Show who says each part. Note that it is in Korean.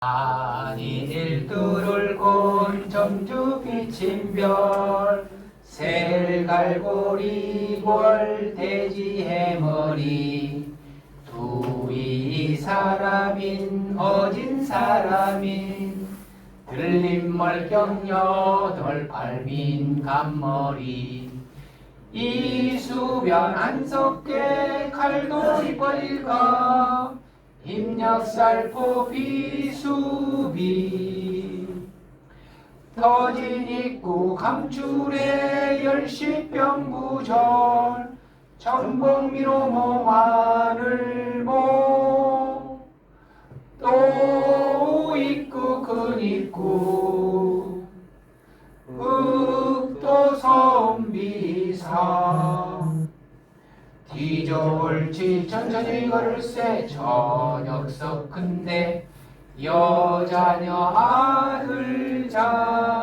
Speaker 1: 아니 일두를 곤 점주 비친 별. 셀갈고리 볼 돼지 해머리. 두이 사람인 어진 사람인. 들림 멀경 여덟 팔민 간머리. 이수변 안석계 뻘가. 입 력살포 비수비. 터진 입구 감출의 열시병구절. 전복미로 모 마늘모. 또 입구 큰 입구. 흑도선비사 뒤져볼지 천천히 걸을세 저녁석 근데 여자녀 아들 자.